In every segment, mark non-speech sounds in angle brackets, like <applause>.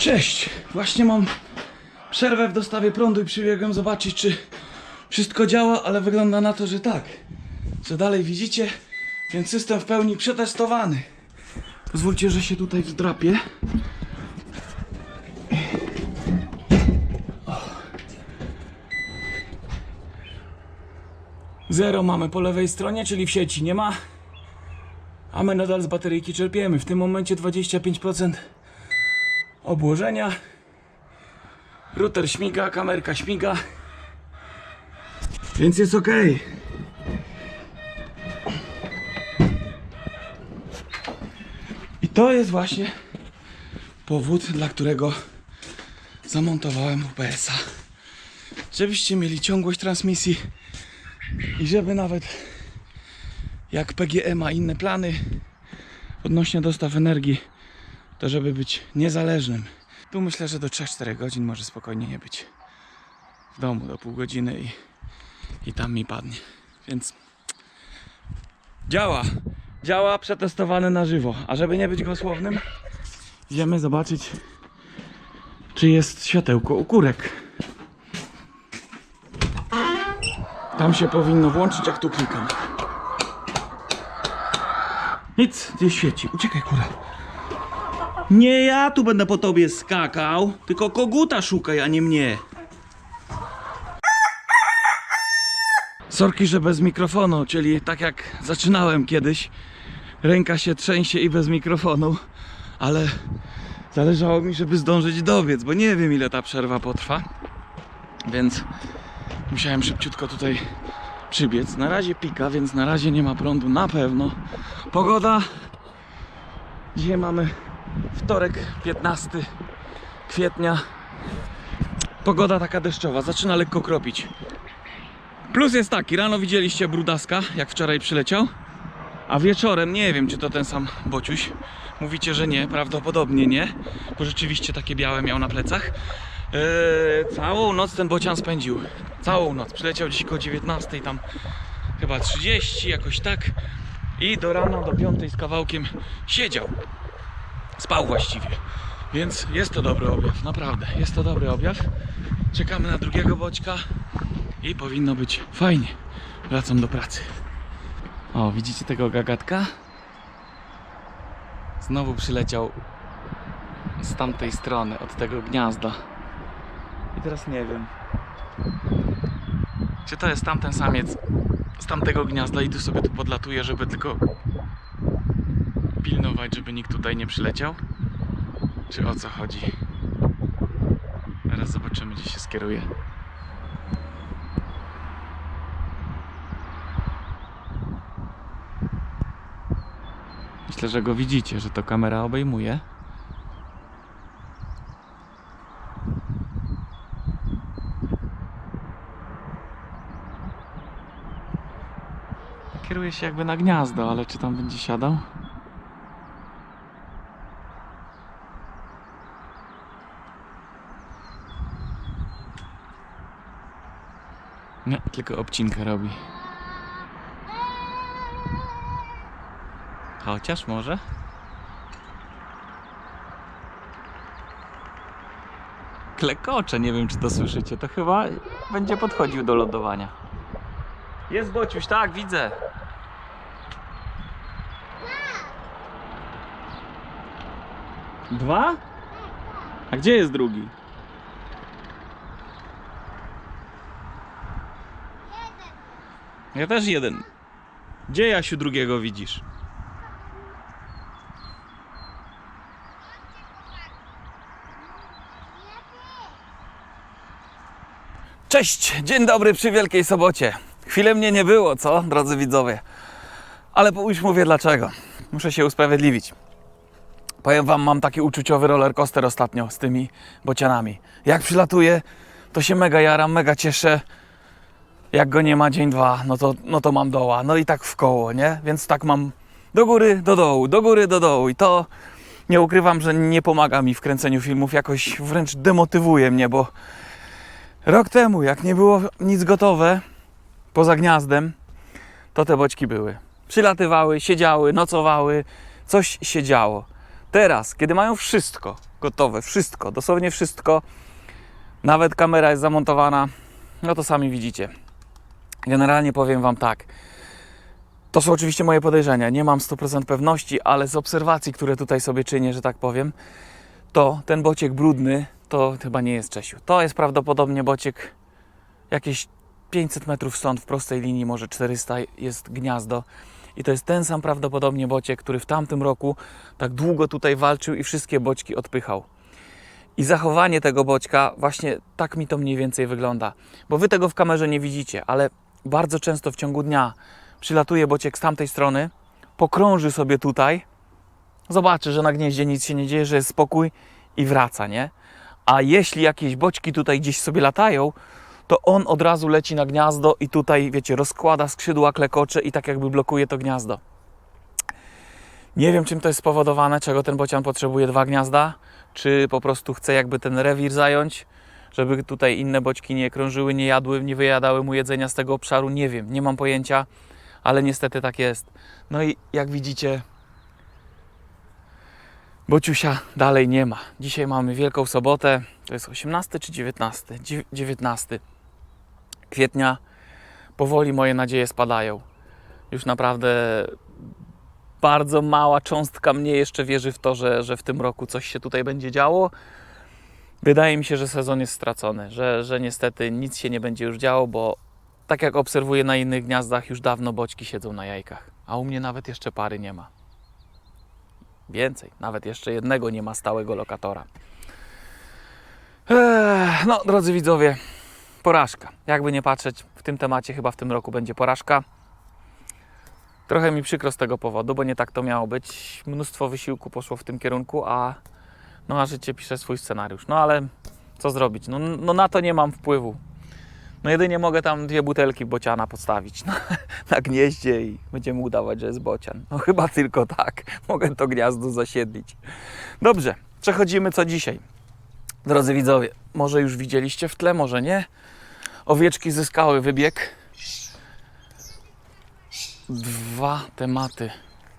Cześć! Właśnie mam przerwę w dostawie prądu i przybiegłem zobaczyć, czy wszystko działa, ale wygląda na to, że tak. Że dalej widzicie, więc system w pełni przetestowany. Pozwólcie, że się tutaj wdrapię. Zero mamy po lewej stronie, czyli w sieci nie ma. A my nadal z bateryjki czerpiemy. W tym momencie 25% obłożenia. Router śmiga, kamerka śmiga. Więc jest ok. I to jest właśnie powód, dla którego zamontowałem UPS-a. Żebyście mieli ciągłość transmisji i żeby nawet jak PGE ma inne plany odnośnie dostaw energii, to żeby być niezależnym. Tu myślę, że do 3-4 godzin może spokojnie nie być w domu do pół godziny i, i tam mi padnie. Więc działa. Działa przetestowane na żywo. A żeby nie być gosłownym, idziemy zobaczyć, czy jest światełko u kurek. Tam się powinno włączyć, jak tu klikam. Nic, gdzieś świeci. Uciekaj, kura. Nie ja tu będę po tobie skakał, tylko koguta szukaj, a nie mnie. Sorki, że bez mikrofonu, czyli tak jak zaczynałem kiedyś. Ręka się trzęsie i bez mikrofonu, ale zależało mi, żeby zdążyć dobiec, bo nie wiem ile ta przerwa potrwa. Więc musiałem szybciutko tutaj przybiec. Na razie pika, więc na razie nie ma prądu na pewno. Pogoda. Dzisiaj mamy wtorek 15 kwietnia. Pogoda taka deszczowa, zaczyna lekko kropić. Plus jest taki, rano widzieliście brudaska, jak wczoraj przyleciał. A wieczorem, nie wiem czy to ten sam bociuś. Mówicie, że nie, prawdopodobnie nie, bo rzeczywiście takie białe miał na plecach. Eee, całą noc ten bocian spędził. Całą noc. Przyleciał dziś koło 19, tam chyba 30, jakoś tak. I do rana, do 5 z kawałkiem siedział. Spał właściwie. Więc jest to dobry objaw, naprawdę. Jest to dobry objaw. Czekamy na drugiego boćka i powinno być fajnie. Wracam do pracy. O, widzicie tego gagatka? Znowu przyleciał z tamtej strony, od tego gniazda. I teraz nie wiem, czy to jest tamten samiec z tamtego gniazda i tu sobie tu podlatuje, żeby tylko pilnować, żeby nikt tutaj nie przyleciał? Czy o co chodzi? Zaraz zobaczymy, gdzie się skieruje. Myślę, że go widzicie, że to kamera obejmuje. Kieruje się jakby na gniazdo, ale czy tam będzie siadał? Tylko obcinkę robi. Chociaż może? Klekocze, nie wiem czy to słyszycie. To chyba będzie podchodził do lądowania. Jest bociuś, tak, widzę. Dwa? A gdzie jest drugi? Ja też jeden. Gdzie Jasiu drugiego widzisz? Cześć, dzień dobry przy Wielkiej Sobocie. Chwilę mnie nie było, co, drodzy widzowie? Ale już mówię dlaczego. Muszę się usprawiedliwić. Powiem wam, mam taki uczuciowy roller coaster ostatnio z tymi bocianami. Jak przylatuję, to się mega jaram, mega cieszę. Jak go nie ma dzień, dwa, no to, no to mam doła. No i tak w koło, nie? Więc tak mam do góry, do dołu, do góry, do dołu. I to nie ukrywam, że nie pomaga mi w kręceniu filmów. Jakoś wręcz demotywuje mnie, bo rok temu, jak nie było nic gotowe poza gniazdem, to te boćki były. Przylatywały, siedziały, nocowały, coś się działo. Teraz, kiedy mają wszystko, gotowe. Wszystko, dosłownie wszystko. Nawet kamera jest zamontowana. No to sami widzicie. Generalnie powiem Wam tak. To są oczywiście moje podejrzenia. Nie mam 100% pewności, ale z obserwacji, które tutaj sobie czynię, że tak powiem, to ten bociek brudny to chyba nie jest Czesiu. To jest prawdopodobnie bociek jakieś 500 metrów stąd w prostej linii, może 400 jest gniazdo. I to jest ten sam prawdopodobnie bociek, który w tamtym roku tak długo tutaj walczył i wszystkie boćki odpychał. I zachowanie tego boćka właśnie tak mi to mniej więcej wygląda. Bo wy tego w kamerze nie widzicie, ale bardzo często w ciągu dnia przylatuje bociek z tamtej strony, pokrąży sobie tutaj, zobaczy, że na gnieździe nic się nie dzieje, że jest spokój i wraca, nie? A jeśli jakieś boćki tutaj gdzieś sobie latają, to on od razu leci na gniazdo i tutaj, wiecie, rozkłada skrzydła, klekocze i tak jakby blokuje to gniazdo. Nie wiem, czym to jest spowodowane, czego ten bocian potrzebuje dwa gniazda, czy po prostu chce jakby ten rewir zająć, żeby tutaj inne boćki nie krążyły, nie jadły, nie wyjadały mu jedzenia z tego obszaru. Nie wiem, nie mam pojęcia, ale niestety tak jest. No i jak widzicie, Bociusia dalej nie ma. Dzisiaj mamy Wielką Sobotę, to jest 18 czy 19? Dziew- 19 kwietnia. Powoli moje nadzieje spadają. Już naprawdę bardzo mała cząstka mnie jeszcze wierzy w to, że, że w tym roku coś się tutaj będzie działo. Wydaje mi się, że sezon jest stracony, że, że niestety nic się nie będzie już działo, bo tak jak obserwuję na innych gniazdach, już dawno boćki siedzą na jajkach, a u mnie nawet jeszcze pary nie ma. Więcej, nawet jeszcze jednego nie ma stałego lokatora. Ech, no, drodzy widzowie, porażka. Jakby nie patrzeć, w tym temacie chyba w tym roku będzie porażka. Trochę mi przykro z tego powodu, bo nie tak to miało być. Mnóstwo wysiłku poszło w tym kierunku, a no a życie pisze swój scenariusz. No ale co zrobić? No, no na to nie mam wpływu. No jedynie mogę tam dwie butelki bociana postawić <laughs> no, na gnieździe i będziemy udawać, że jest bocian. No chyba tylko tak. <laughs> Mogę to gniazdo zasiedlić. Dobrze, przechodzimy co dzisiaj. Drodzy widzowie, może już widzieliście w tle, może nie. Owieczki zyskały wybieg. Dwa tematy.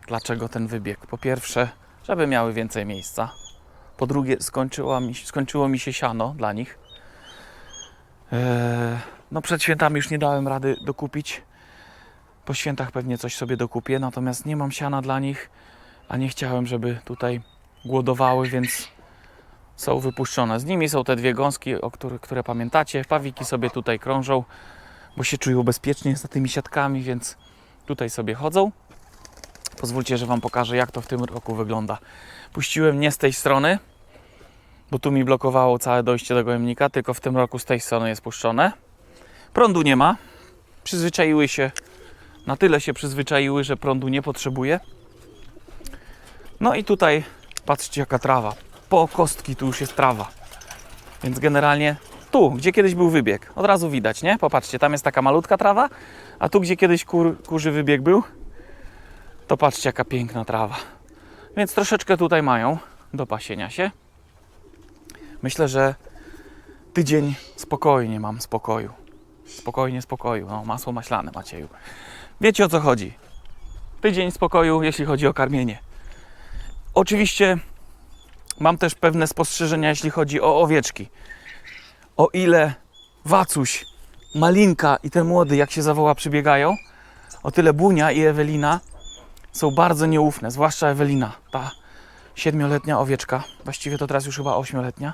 Dlaczego ten wybieg? Po pierwsze, żeby miały więcej miejsca. Po drugie, skończyło mi, skończyło mi się siano dla nich. Eee, no przed świętami już nie dałem rady dokupić. Po świętach pewnie coś sobie dokupię, natomiast nie mam siana dla nich, a nie chciałem, żeby tutaj głodowały, więc są wypuszczone. Z nimi są te dwie gąski, o które pamiętacie. Pawiki sobie tutaj krążą, bo się czują bezpiecznie za tymi siatkami, więc tutaj sobie chodzą. Pozwólcie, że Wam pokażę, jak to w tym roku wygląda. Puściłem nie z tej strony, bo tu mi blokowało całe dojście do gojemnika, tylko w tym roku z tej strony jest puszczone. Prądu nie ma. Przyzwyczaiły się, na tyle się przyzwyczaiły, że prądu nie potrzebuje. No i tutaj patrzcie jaka trawa. Po kostki tu już jest trawa. Więc generalnie tu, gdzie kiedyś był wybieg, od razu widać, nie? Popatrzcie, tam jest taka malutka trawa, a tu, gdzie kiedyś kur, kurzy wybieg był, to patrzcie jaka piękna trawa. Więc troszeczkę tutaj mają do pasienia się. Myślę, że tydzień spokojnie mam spokoju. Spokojnie, spokoju. No, masło maślane, Macieju. Wiecie o co chodzi. Tydzień spokoju, jeśli chodzi o karmienie. Oczywiście mam też pewne spostrzeżenia, jeśli chodzi o owieczki. O ile Wacuś, Malinka i ten młody, jak się zawoła, przybiegają, o tyle Bunia i Ewelina są bardzo nieufne, zwłaszcza Ewelina, ta siedmioletnia owieczka, właściwie to teraz już chyba ośmioletnia.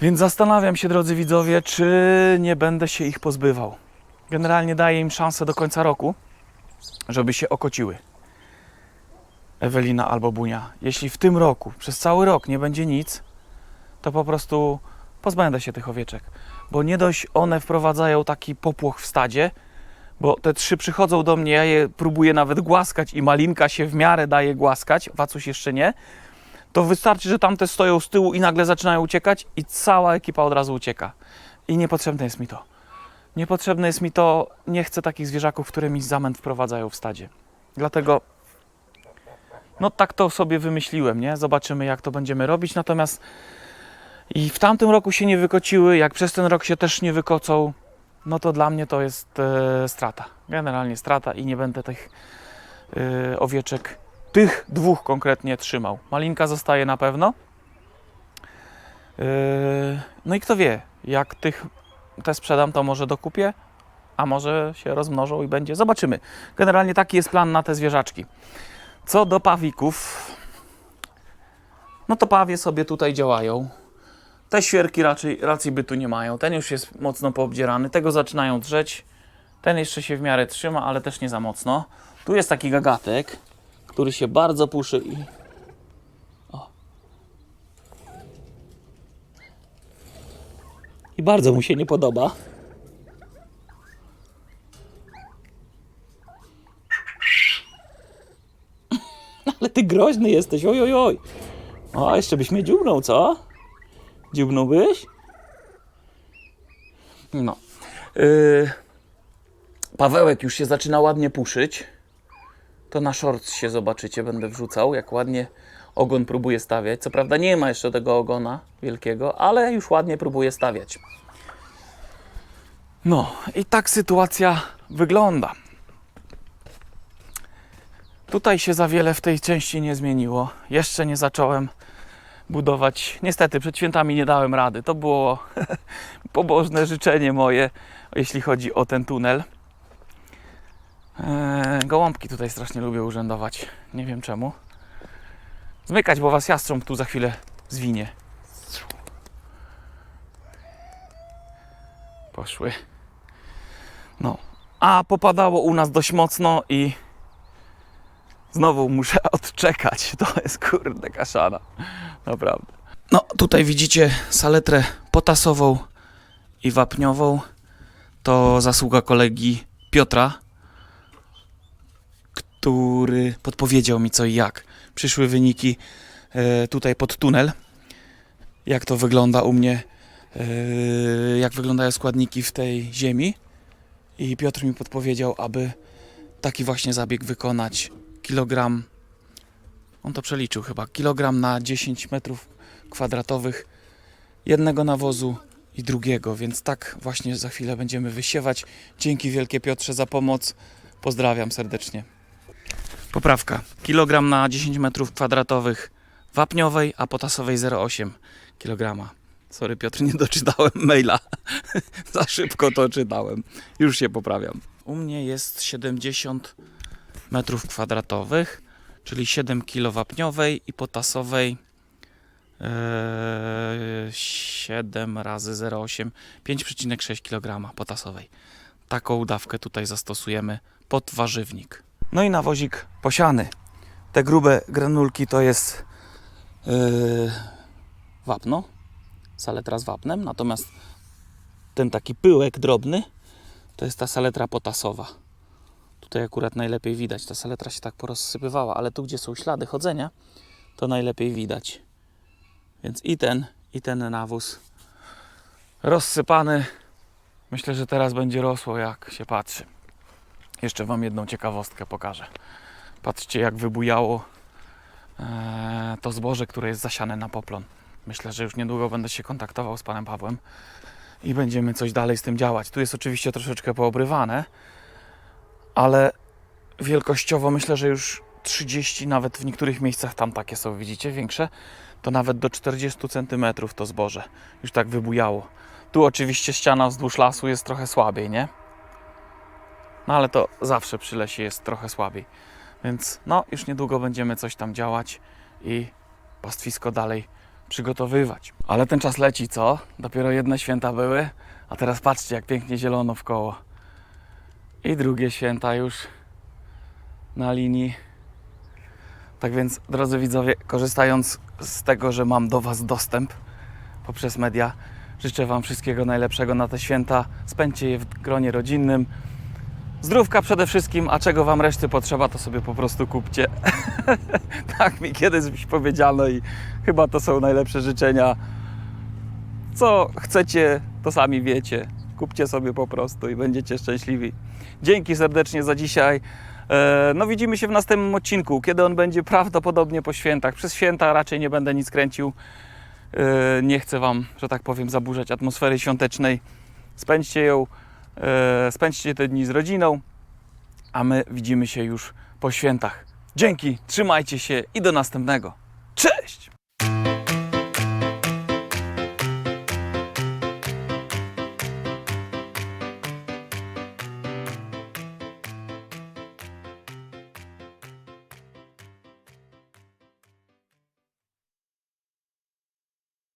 Więc zastanawiam się, drodzy widzowie, czy nie będę się ich pozbywał. Generalnie daję im szansę do końca roku, żeby się okociły. Ewelina albo Bunia. Jeśli w tym roku, przez cały rok nie będzie nic, to po prostu pozbędę się tych owieczek. Bo nie dość one wprowadzają taki popłoch w stadzie, bo te trzy przychodzą do mnie, ja je próbuję nawet głaskać i malinka się w miarę daje głaskać, wacuś jeszcze nie, to wystarczy, że tamte stoją z tyłu i nagle zaczynają uciekać i cała ekipa od razu ucieka. I niepotrzebne jest mi to. Niepotrzebne jest mi to, nie chcę takich zwierzaków, które mi zamęt wprowadzają w stadzie. Dlatego no tak to sobie wymyśliłem, nie? Zobaczymy jak to będziemy robić, natomiast i w tamtym roku się nie wykociły, jak przez ten rok się też nie wykocą, no to dla mnie to jest e, strata. Generalnie strata i nie będę tych e, owieczek, tych dwóch konkretnie trzymał. Malinka zostaje na pewno, Yy, no i kto wie, jak tych te sprzedam, to może dokupię, a może się rozmnożą i będzie. Zobaczymy. Generalnie taki jest plan na te zwierzaczki. Co do pawików, no to pawie sobie tutaj działają. Te świerki raczej racji bytu nie mają. Ten już jest mocno poobdzierany. Tego zaczynają drzeć. Ten jeszcze się w miarę trzyma, ale też nie za mocno. Tu jest taki gagatek, który się bardzo puszy i. O. I bardzo mu się nie podoba. <laughs> Ale ty groźny jesteś, oj, oj, oj. O, jeszcze byś mnie dziubnął, co? Dziubnąłbyś? No. Yy, Pawełek już się zaczyna ładnie puszyć. To na shorts się zobaczycie, będę wrzucał, jak ładnie ogon próbuje stawiać. Co prawda nie ma jeszcze tego ogona wielkiego, ale już ładnie próbuje stawiać. No i tak sytuacja wygląda. Tutaj się za wiele w tej części nie zmieniło. Jeszcze nie zacząłem budować. Niestety przed świętami nie dałem rady. To było <laughs> pobożne życzenie moje, jeśli chodzi o ten tunel. Eee, gołąbki tutaj strasznie lubię urzędować. Nie wiem czemu. Zmykać, bo was jastrząb tu za chwilę zwinie. Poszły. No. A popadało u nas dość mocno i znowu muszę <laughs> odczekać. To jest kurde kaszana. Naprawdę. No, tutaj widzicie saletrę potasową i wapniową. To zasługa kolegi Piotra, który podpowiedział mi co i jak. Przyszły wyniki e, tutaj pod tunel. Jak to wygląda u mnie, e, jak wyglądają składniki w tej ziemi. I Piotr mi podpowiedział, aby taki właśnie zabieg wykonać. Kilogram, on to przeliczył chyba, kilogram na 10 metrów kwadratowych jednego nawozu i drugiego, więc tak właśnie za chwilę będziemy wysiewać. Dzięki wielkie Piotrze za pomoc. Pozdrawiam serdecznie. Poprawka. Kilogram na 10 metrów kwadratowych wapniowej, a potasowej 0,8 kg. Sorry Piotr, nie doczytałem maila. <laughs> Za szybko to czytałem. Już się poprawiam. U mnie jest 70 metrów kwadratowych, czyli 7 kg wapniowej i potasowej eee, 7 razy 0,8 5,6 kg potasowej. Taką dawkę tutaj zastosujemy pod warzywnik. No i nawozik posiany. Te grube granulki to jest yy, wapno, saletra z wapnem, natomiast ten taki pyłek drobny to jest ta saletra potasowa. Tutaj akurat najlepiej widać, ta saletra się tak porozsypywała, ale tu gdzie są ślady chodzenia, to najlepiej widać. Więc i ten, i ten nawóz rozsypany. Myślę, że teraz będzie rosło jak się patrzy. Jeszcze Wam jedną ciekawostkę pokażę. Patrzcie, jak wybujało e, to zboże, które jest zasiane na poplon. Myślę, że już niedługo będę się kontaktował z Panem Pawłem i będziemy coś dalej z tym działać. Tu jest oczywiście troszeczkę poobrywane, ale wielkościowo myślę, że już 30, nawet w niektórych miejscach tam takie są, widzicie, większe, to nawet do 40 cm to zboże już tak wybujało. Tu oczywiście ściana wzdłuż lasu jest trochę słabiej, nie? No ale to zawsze przy lesie jest trochę słabiej. Więc no, już niedługo będziemy coś tam działać i pastwisko dalej przygotowywać. Ale ten czas leci, co? Dopiero jedne święta były, a teraz patrzcie, jak pięknie zielono w koło. I drugie święta już na linii. Tak więc, drodzy widzowie, korzystając z tego, że mam do Was dostęp poprzez media, życzę Wam wszystkiego najlepszego na te święta. Spędźcie je w gronie rodzinnym. Zdrówka przede wszystkim, a czego Wam reszty potrzeba, to sobie po prostu kupcie. <laughs> tak mi kiedyś powiedziano i chyba to są najlepsze życzenia. Co chcecie, to sami wiecie. Kupcie sobie po prostu i będziecie szczęśliwi. Dzięki serdecznie za dzisiaj. E, No widzimy się w następnym odcinku, kiedy on będzie prawdopodobnie po świętach. Przez święta raczej nie będę nic kręcił. E, Nie chcę Wam, że tak powiem, zaburzać atmosfery świątecznej. Spędźcie ją, e, spędźcie te dni z rodziną, a my widzimy się już po świętach. Dzięki, trzymajcie się i do następnego. Cześć!